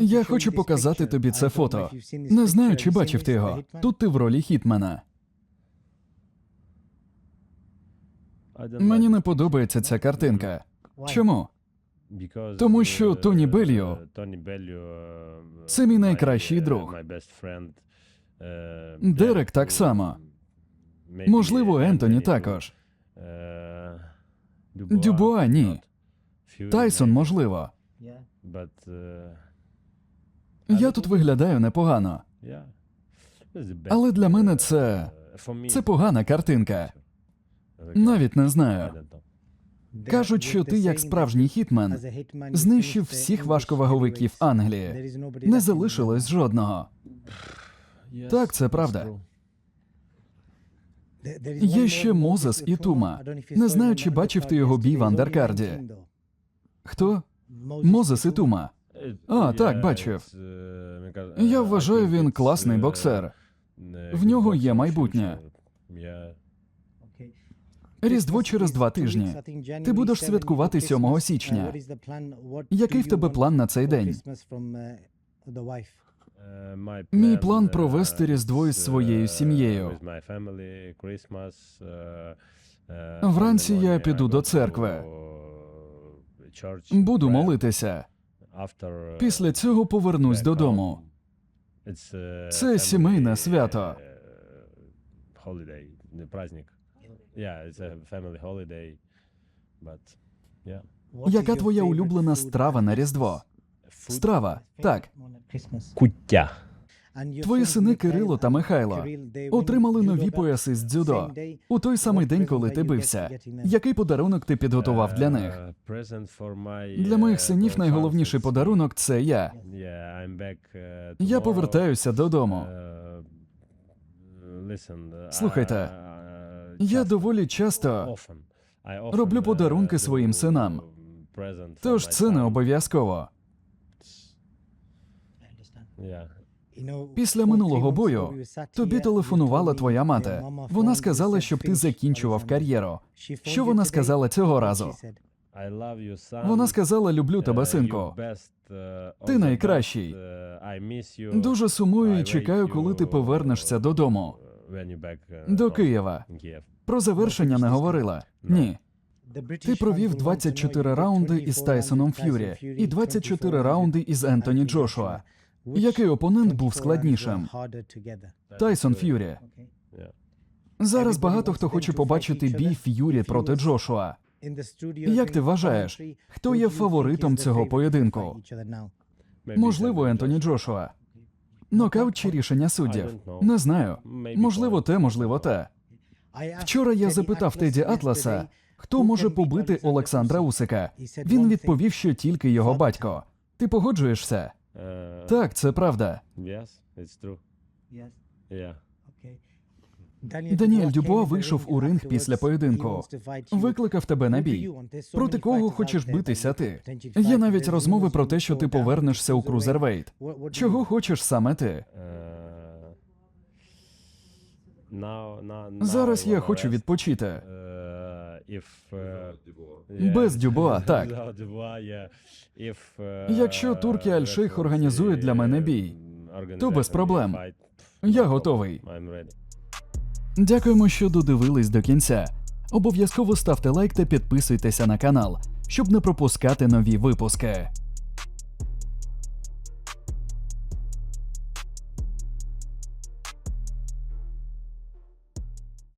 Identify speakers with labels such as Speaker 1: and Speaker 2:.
Speaker 1: Я хочу показати тобі це фото. Не знаю, чи бачив ти його. Тут ти в ролі хітмена. Мені не подобається ця картинка. Чому?
Speaker 2: Тому що Тоні Белліо
Speaker 1: це мій найкращий друг. Дерек так само. Можливо, Ентоні також. Дюбуа ні. Тайсон, можливо. Я тут виглядаю непогано. Але для мене це. Це погана картинка. Навіть не знаю. Кажуть, що ти, як справжній хітмен, знищив всіх важковаговиків Англії. Не залишилось жодного. Так, це правда. Є ще Мозес і Тума. Не знаю, чи бачив ти його бій в андеркарді. Хто? Мозес і Тума.
Speaker 2: А, так, бачив.
Speaker 1: Я вважаю, він класний боксер.
Speaker 2: В нього є майбутнє.
Speaker 1: Різдво через два тижні. Ти будеш святкувати 7 січня. Який в тебе план на цей день?
Speaker 2: Мій план провести Різдво із своєю сім'єю.
Speaker 1: Вранці я піду до церкви. Буду молитися. Після цього повернусь додому.
Speaker 2: Це сімейне свято. But yeah.
Speaker 1: Яка твоя улюблена страва на Різдво? Страва, так.
Speaker 2: Куття.
Speaker 1: Твої сини Кирило та Михайло отримали нові пояси з дзюдо у той самий день, коли ти бився. Який подарунок ти підготував для них? Для моїх синів найголовніший подарунок це я. Я повертаюся додому. Слухайте, Я доволі часто роблю подарунки своїм синам. Тож це не обов'язково. Після минулого бою тобі телефонувала твоя мати. Вона сказала, щоб ти закінчував кар'єру. Що вона сказала цього разу? Вона сказала: люблю тебе, синку. Ти найкращий. Дуже сумую і чекаю, коли ти повернешся додому. До Києва. Про завершення не говорила. Ні. Ти провів 24 раунди із Тайсоном Ф'юрі і 24 раунди із Ентоні Джошуа. Який опонент був складнішим? Тайсон Ф'юрі. Зараз багато хто хоче побачити бій Ф'юрі проти Джошуа. Як ти вважаєш, хто є фаворитом цього поєдинку? Можливо, Ентоні Джошуа. Нокаут чи рішення суддів? Не знаю. Можливо, те, можливо, те. Вчора я запитав Теді Атласа, хто може побити Олександра Усика. Він відповів, що тільки його батько. Ти погоджуєшся? Так, це правда.
Speaker 2: Yes, it's true. Yeah.
Speaker 1: Даніель Дюбуа вийшов у ринг після поєдинку. Викликав тебе на бій. Проти кого хочеш битися ти? Є навіть розмови про те, що ти повернешся у крузервейт. Чого хочеш саме ти?
Speaker 2: Е,
Speaker 1: Зараз я хочу відпочити.
Speaker 2: Е, if, е,
Speaker 1: Без Дюбуа, так.
Speaker 2: Е,
Speaker 1: Якщо Туркі Аль-Шейх організує для мене бій, то без проблем. Я готовий. Дякуємо, що додивились до кінця. Обов'язково ставте лайк та підписуйтеся на канал, щоб не пропускати нові випуски.